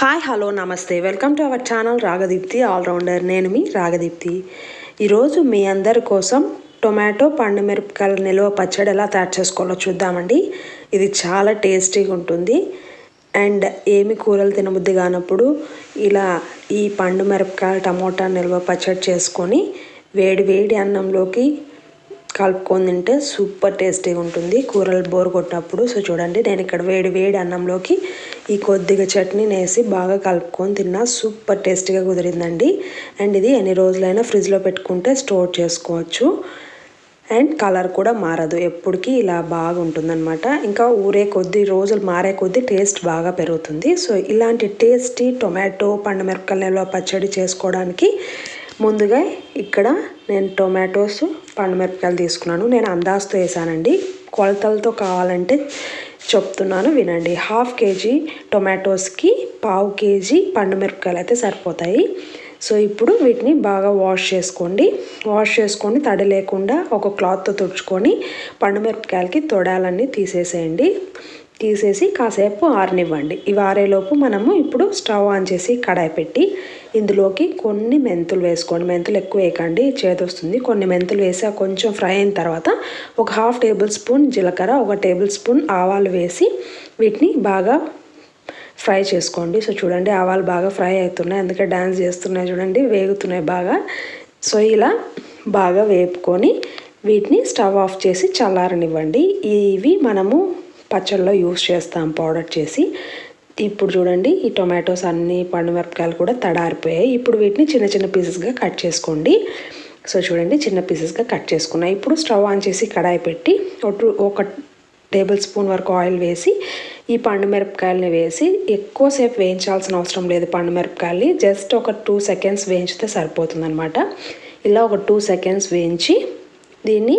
Hi hello నమస్తే welcome to our channel Ragadeepti all rounder నేను మీ రాగదీప్తి. ఈరోజు మీ అందరి కోసం టొమాటో పండు మిరపకాయల నిల్వ పచ్చడి ఎలా తయారు చేసుకోవాలో చూద్దామండి. ఇది చాలా టేస్టీగా ఉంటుంది. అండ్ ఏమి కూరలు తినబుద్ధి కానప్పుడు ఇలా ఈ పండు మిరపకాయల టమోటా నిల్వ పచ్చడి చేసుకొని వేడి వేడి అన్నంలోకి కలుపుకొని తింటే సూపర్ టేస్టీగా ఉంటుంది. కూరలు బోర్ కొట్టినప్పుడు. సో చూడండి నేను ఇక్కడ వేడి వేడి అన్నంలోకి ఈ కొద్దిగా చట్నీని వేసి బాగా కలుపుకొని తిన్నా సూపర్ టేస్టీగా కుదిరిందండి. అండ్ ఇది ఎన్ని రోజులైనా ఫ్రిడ్జ్లో పెట్టుకుంటే స్టోర్ చేసుకోవచ్చు. అండ్ కలర్ కూడా మారదు. ఎప్పటికీ ఇలా బాగుంటుందన్నమాట. ఇంకా ఊరే కొద్ది రోజులు మారే కొద్దీ టేస్ట్ బాగా పెరుగుతుంది. సో ఇలాంటి టేస్టీ టొమాటో పండుమిరపకాయల నిల్వ పచ్చడి చేసుకోవడానికి ముందుగా ఇక్కడ నేను టొమాటోస్ పండుమిరపకాయలు తీసుకున్నాను. నేను అందాజుతో వేసానండి. కొలతలతో కావాలంటే చెప్తున్నాను వినండి. హాఫ్ కేజీ టొమాటోస్కి పావు కేజీ పండు మిరపకాయలు అయితే సరిపోతాయి. సో ఇప్పుడు వీటిని బాగా వాష్ చేసుకోండి. వాష్ చేసుకొని తడి లేకుండా ఒక క్లాత్తో తుడుచుకొని పండుమిరపకాయలకి తొడాలన్నీ తీసేసేయండి. తీసేసి కాసేపు ఆరనివ్వండి. ఇవి ఆరేలోపు మనము ఇప్పుడు స్టవ్ ఆన్ చేసి కడాయి పెట్టి ఇందులోకి కొన్ని మెంతులు వేసుకోండి. మెంతులు ఎక్కువ వేయకండి చేదొస్తుంది. కొన్ని మెంతులు వేసి కొంచెం ఫ్రై అయిన తర్వాత ఒక హాఫ్ టేబుల్ స్పూన్ జీలకర్ర ఒక టేబుల్ స్పూన్ ఆవాలు వేసి వీటిని బాగా ఫ్రై చేసుకోండి. సో చూడండి ఆవాలు బాగా ఫ్రై అవుతున్నాయి. అందుకే డ్యాన్స్ చేస్తున్నాయి చూడండి వేగుతున్నాయి బాగా. సో ఇలా బాగా వేపుకొని వీటిని స్టవ్ ఆఫ్ చేసి చల్లారనివ్వండి. ఇవి మనము పచ్చళ్ళలో యూస్ చేస్తాం పౌడర్ చేసి. ఇప్పుడు చూడండి ఈ టొమాటోస్ అన్ని పండుమిరపకాయలు కూడా తడారిపోయాయి. ఇప్పుడు వీటిని చిన్న చిన్న పీసెస్గా కట్ చేసుకోండి. సో చూడండి చిన్న పీసెస్గా కట్ చేసుకున్నాయి ఇప్పుడు స్టవ్ ఆన్ చేసి కడాయి పెట్టి ఒక టేబుల్ స్పూన్ వరకు ఆయిల్ వేసి ఈ పండు మిరపకాయలని వేసి ఎక్కువసేపు వేయించాల్సిన అవసరం లేదు పండు జస్ట్ ఒక టూ సెకండ్స్ వేయించితే సరిపోతుందనమాట ఇలా ఒక టూ సెకండ్స్ వేయించి దీన్ని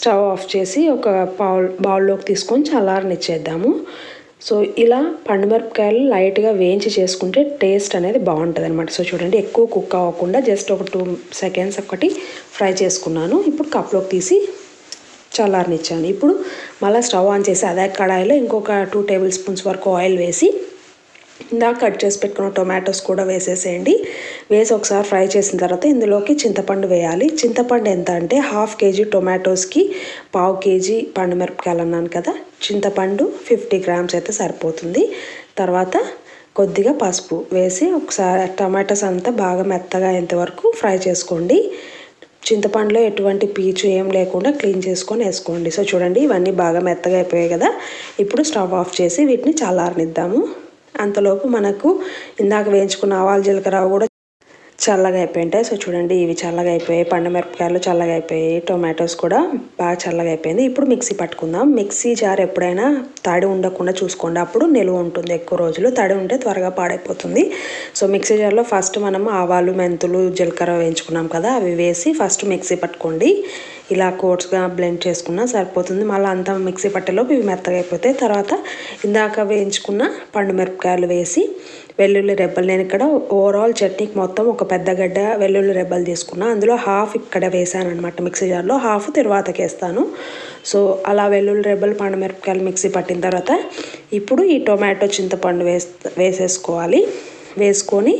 స్టవ్ ఆఫ్ చేసి ఒక బౌల్ బౌల్లోకి తీసుకొని చల్లారనిచ్చేద్దాము. సో ఇలా పండుమిరపకాయలు లైట్గా వేయించి చేసుకుంటే టేస్ట్ అనేది బాగుంటుంది అనమాట సో చూడండి ఎక్కువ కుక్ అవ్వకుండా జస్ట్ ఒక టూ సెకండ్స్ ఒకటి ఫ్రై చేసుకున్నాను. ఇప్పుడు కప్లోకి తీసి చల్లారనిచ్చాను. ఇప్పుడు మళ్ళీ స్టవ్ ఆన్ చేసి అదే కడాయిలో ఇంకొక టూ టేబుల్ స్పూన్స్ వరకు ఆయిల్ వేసి ఇందాక కట్ చేసి పెట్టుకున్న టొమాటోస్ కూడా వేసేసేయండి. వేసి ఒకసారి ఫ్రై చేసిన తర్వాత ఇందులోకి చింతపండు వేయాలి. చింతపండు ఎంత అంటే హాఫ్ కేజీ టొమాటోస్కి పావు కేజీ పండు మిరపకాయలు అన్నాను కదా. చింతపండు ఫిఫ్టీ గ్రామ్స్ అయితే సరిపోతుంది. తర్వాత కొద్దిగా పసుపు వేసి ఒకసారి టమాటోస్ అంతా బాగా మెత్తగా అయ్యేంతవరకు ఫ్రై చేసుకోండి. చింతపండులో ఎటువంటి పీచు ఏం లేకుండా క్లీన్ చేసుకొని వేసుకోండి. సో చూడండి ఇవన్నీ బాగా మెత్తగా అయిపోయాయి కదా. ఇప్పుడు స్టవ్ ఆఫ్ చేసి వీటిని చల్లారనిద్దాము. అంతలోపు మనకు ఇందాక వేయించుకున్న ఆవాలు జీలకర్ర కూడా చల్లగా అయిపోయింటాయి. సో చూడండి ఇవి చల్లగా అయిపోయాయి. పండు మిరపకాయలు చల్లగా అయిపోయాయి. టొమాటోస్ కూడా బాగా చల్లగా అయిపోయింది. ఇప్పుడు మిక్సీ పట్టుకుందాం. మిక్సీ జార్ ఎప్పుడైనా తడి ఉండకుండా చూసుకోండి. అప్పుడు నిలువ ఉంటుంది ఎక్కువ రోజులు. తడి ఉంటే త్వరగా పాడైపోతుంది. సో మిక్సీ జార్లో ఫస్ట్ మనం ఆవాలు మెంతులు జీలకర్ర వేయించుకున్నాం కదా అవి వేసి ఫస్ట్ మిక్సీ పట్టుకోండి. ఇలా కోట్స్గా బ్లెండ్ చేసుకున్నా సరిపోతుంది. మళ్ళీ అంతా మిక్సీ పట్టేలోపు ఇవి మెత్తగా అయిపోతాయి. తర్వాత ఇందాక వేయించుకున్న పండు మిరపకాయలు వేసి వెల్లుల్లి రెబ్బలు. నేను ఇక్కడ ఓవరాల్ చట్నీకి మొత్తం ఒక పెద్ద గడ్డ వెల్లుల్లి రెబ్బలు తీసుకున్నా. అందులో హాఫ్ ఇక్కడ వేసాను అనమాట మిక్సీ జార్లో. హాఫ్ తిరువాతకి వేస్తాను. సో అలా వెల్లుల్లి రెబ్బలు పండు మిరపకాయలు మిక్సీ పట్టిన తర్వాత ఇప్పుడు ఈ టొమాటో చింతపండు వేస్ వేసేసుకోవాలి. వేసుకొని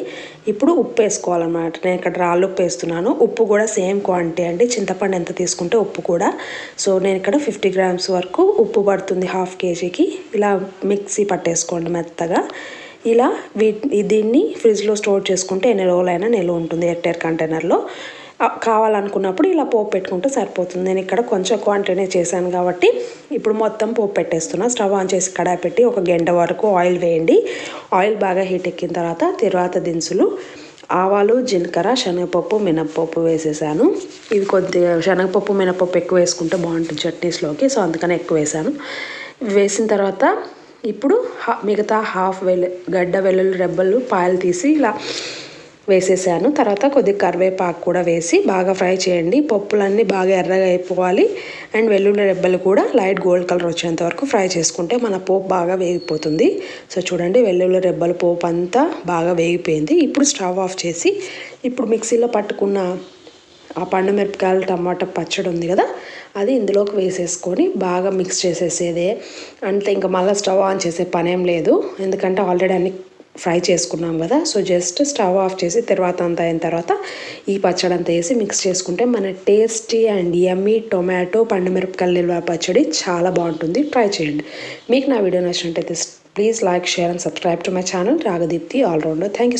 ఇప్పుడు ఉప్పు వేసుకోవాలన్నమాట నేను ఇక్కడ రాళ్ళు ఉప్పు వేస్తున్నాను ఉప్పు కూడా సేమ్ క్వాంటిటీ అండి. చింతపండు ఎంత తీసుకుంటే ఉప్పు కూడా. సో నేను ఇక్కడ ఫిఫ్టీ గ్రామ్స్ వరకు ఉప్పు పడుతుంది హాఫ్ కేజీకి. ఇలా మిక్సీ పట్టేసుకోండి మెత్తగా. ఇలా వీ దీన్ని ఫ్రిడ్జ్లో స్టోర్ చేసుకుంటే ఎన్ని రోజులైనా నిల్వ ఉంటుంది ఎయిర్ కంటైనర్లో. కావాలనుకున్నప్పుడు ఇలా పోపు పెట్టుకుంటే సరిపోతుంది. నేను ఇక్కడ కొంచెం క్వాంటిటీ చేశాను కాబట్టి ఇప్పుడు మొత్తం పోపు పెట్టేస్తున్నా. స్టవ్ ఆన్ చేసి కడాయి పెట్టి ఒక గంట వరకు ఆయిల్ వేయండి. ఆయిల్ బాగా హీట్ ఎక్కిన తర్వాత తర్వాత దినుసులు ఆవాలు జీలకర్ర శనగపప్పు మినప్పప్పు వేసేసాను. ఇవి కొద్దిగా శనగపప్పు మినపప్పు ఎక్కువ వేసుకుంటే బాగుంటుంది చట్నీస్లోకి. సో అందుకని ఎక్కువ వేసాను. వేసిన తర్వాత ఇప్పుడు మిగతా హాఫ్ వెల్లు గడ్డ వెల్లుల్లి రెబ్బలు పాయలు తీసి ఇలా వేసేసాను. తర్వాత కొద్దిగా కరివేపాకు కూడా వేసి బాగా ఫ్రై చేయండి. పప్పులన్నీ బాగా ఎర్రగా అయిపోవాలి. అండ్ వెల్లుల్లి రెబ్బలు కూడా లైట్ గోల్డ్ కలర్ వచ్చేంత వరకు ఫ్రై చేసుకుంటే మన పోపు బాగా వేగిపోతుంది. సో చూడండి వెల్లుల్లి రెబ్బల పోపు అంతా బాగా వేగిపోయింది. ఇప్పుడు స్టవ్ ఆఫ్ చేసి ఇప్పుడు మిక్సీలో పట్టుకున్న ఆ పండు మిరపకాయలు టమాటా పచ్చడి ఉంది కదా అది ఇందులోకి వేసేసుకొని బాగా మిక్స్ చేసేసేదే. అంతే ఇంకా మళ్ళీ స్టవ్ ఆన్ చేసే పనేం లేదు. ఎందుకంటే ఆల్రెడీ అన్ని ఫ్రై చేసుకున్నాం కదా సో జస్ట్ స్టవ్ ఆఫ్ చేసి తర్వాత అంతా అయిన తర్వాత ఈ పచ్చడి అంతా వేసి మిక్స్ చేసుకుంటే మన టేస్టీ అండ్ యమ్మీ టొమాటో పండుమిరపకాయల నిల్వ పచ్చడి చాలా బాగుంటుంది. ట్రై చేయండి. మీకు నా వీడియో నచ్చినట్టయితే please like share and subscribe to my channel. Ragadeepti all rounder thank you